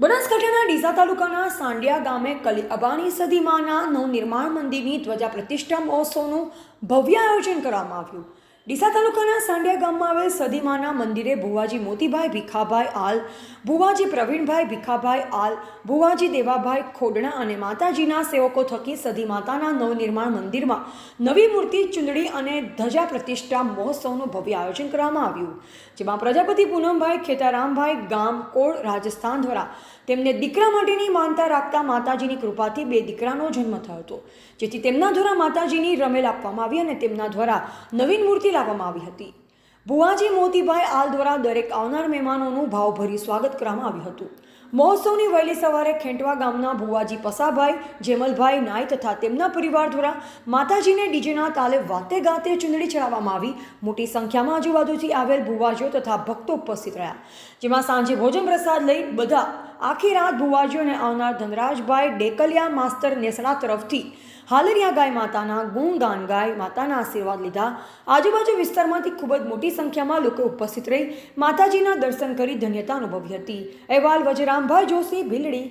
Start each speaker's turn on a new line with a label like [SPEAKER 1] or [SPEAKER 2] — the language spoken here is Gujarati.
[SPEAKER 1] બનાસકાંઠાના ડીસા તાલુકાના સાંડિયા ગામે કલી અબાણી સદીમાના નવનિર્માણ મંદિરની ધ્વજા પ્રતિષ્ઠા મહોત્સવનું ભવ્ય આયોજન કરવામાં આવ્યું. ડીસા તાલુકાના સાંડિયા ગામમાં આવેલ સદીમાના મંદિરે ભુવાજી મોતીભાઈ ભીખાભાઈ આલ, ભુવાજી પ્રવીણભાઈ ભીખાભાઈ આલ, ભુવાજી દેવાભાઈ ખોડણા અને માતાજીના સેવકો થકી સદી માતાના નવનિર્માણ મંદિરમાં નવી મૂર્તિ, ચૂંદડી અને ધજા પ્રતિષ્ઠા મહોત્સવનું ભવ્ય આયોજન કરવામાં આવ્યું. જેમાં પ્રજાપતિ પૂનમભાઈ, ખેતારામભાઈ, ગામ, કોળ, રાજસ્થાન દ્વારા તેમને દીકરા માટેની માનતા રાખતા માતાજીની કૃપાથી બે દીકરાનો જન્મ થયો હતો. જેથી તેમના દ્વારા માતાજીની રમેલ આપવામાં આવી અને તેમના દ્વારા નવીન મૂર્તિ લાવવામાં આવી હતી. ભુવાજી મોતીભાઈ આલ દ્વારા દરેક આવનાર મહેમાનોનું ભાવભરી સ્વાગત કરવામાં આવ્યું હતું. મહોત્સવની વહેલી સવારે ખેંટવા ગામના ભુવાજી પસાભાઈ, જેમલભાઈ નાય તથા તેમના પરિવાર દ્વારા માતાજીને ડીજેના તાલે વાતે ગાતે ચૂંદડી ચડાવવામાં આવી. મોટી સંખ્યામાં આજુબાજુથી આવેલ ભુવાજીઓ તથા ભક્તો ઉપસ્થિત રહ્યા. જેમાં સાંજે ભોજન પ્રસાદ લઈ બધા આખી રાત ભુવાજીઓને આવનાર ધનરાજભાઈ ડેકલિયા માસ્તર નેસડા તરફથી હાલરિયા ગાય માતાના ગુણગાન ગાય માતાના આશીર્વાદ લીધા. આજુબાજુ વિસ્તારમાંથી ખૂબ જ મોટી સંખ્યામાં લોકો ઉપસ્થિત રહી માતાજીના દર્શન કરી ધન્યતા અનુભવી હતી. અહેવાલ વજરામભાઈ જોશી, ભીલડી.